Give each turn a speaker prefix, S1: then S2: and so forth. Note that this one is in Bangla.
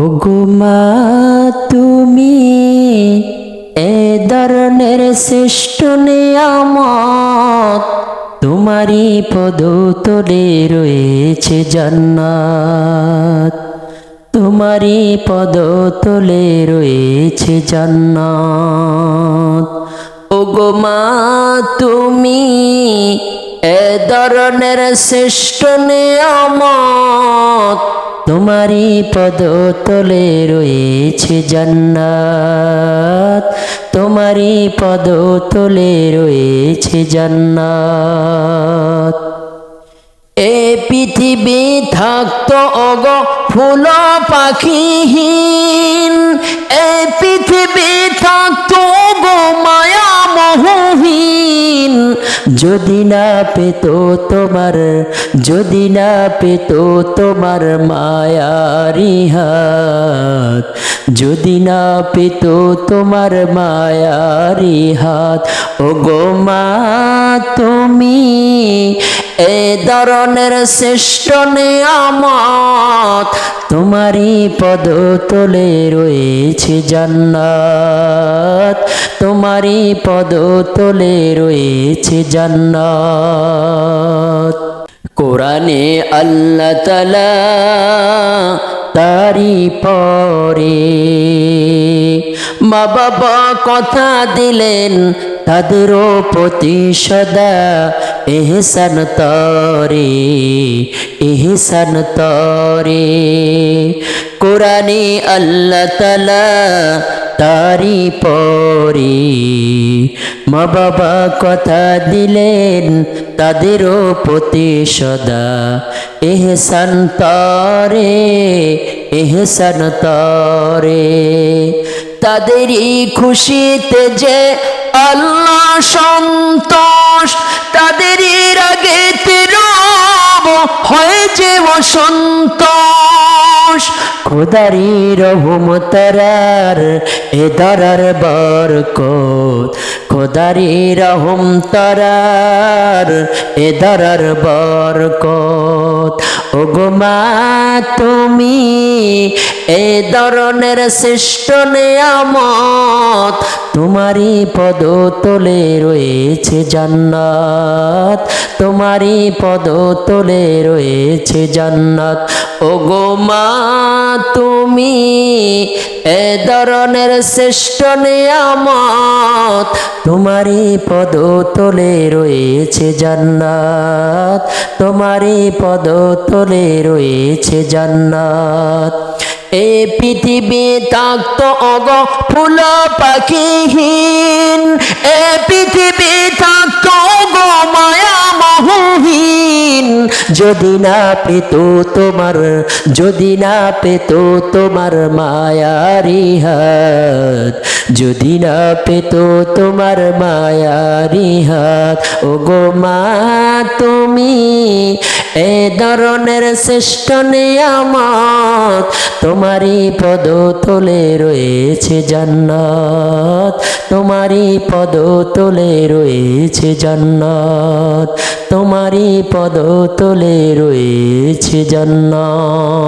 S1: ওগুমা তুমি এ ধরনের শ্রেষ্ঠ নিয়ামত তোমারই পদ তোলে রয়েছে জান্নাত। তোমারই পদ তলে রয়েছে জান্নাত। ওগো মা, তুমি এ ধরনের শ্রেষ্ঠ নিয়ামত তোমারই পদ তলে রয়েছে জান্নাত। তোমারই পদ তলে রয়েছে জান্নাত। এ পৃথিবী থাকতো অগ ফুল পাখিহীন। এ পৃথিবী থাকতো যদি না পেত তোমার, যদি না পেত তোমার মায়ারি হাত, যদি না পেত তোমার মায়ারি হাত ও গো মা তুমি এ ধরনের শ্রেষ্ঠ নিয়ামত তোমারই পদ তলে রয়েছে জান্নাত। তোমারই পদ তলে রয়েছে জান্নাত। কোরআনে আল্লাহ তালা তারি পরে মা বাবা কথা দিলেন, তাদেরও প্রতি সদা এহসান তরে এহসান তরে। কোরআনে আল্লাহ তালা তারি পরে মা বাবা কথা দিলেন তাদেরও প্রতি সদা। এহসান তরে এহসান তরে। তাদেরই খুশিতে যে আল্লাহ সন্তোষ যে খুদারি রহমতার এ দরার বরকত। খোদারি রহম তারার এ দরার বরকত। ও তুমি এ ধরনের শ্রেষ্ঠ নিয়ামত তোমারই পদ তলে রয়েছে জান্নাত, তোমারই পদ তলে রয়েছে জান্নাত। ও গো মা, তুমি এ ধরনের শ্রেষ্ঠ নিয়ামত তোমারই পদ তলে রয়েছে জান্নাত। তোমারই পদ তলে রয়েছে জান্নাত। এ পৃথিবী থাকতো অগ ফুল পাখিহীন। এ পৃথিবী থাকতো যদি না পেত তোমার, যদি না পেত তোমার মায়ারি হাত, যদি না পেত তোমার মায়ারি হাত ও গো মা তুমি এ ধরনের শ্রেষ্ঠ নিয়ামত তোমারই পদ তলে রয়েছে জান্নাত, তোমারই পদ তলে রয়েছে জান্নাত। তোমারই পদ তোলে রয়েছে জান্নাত।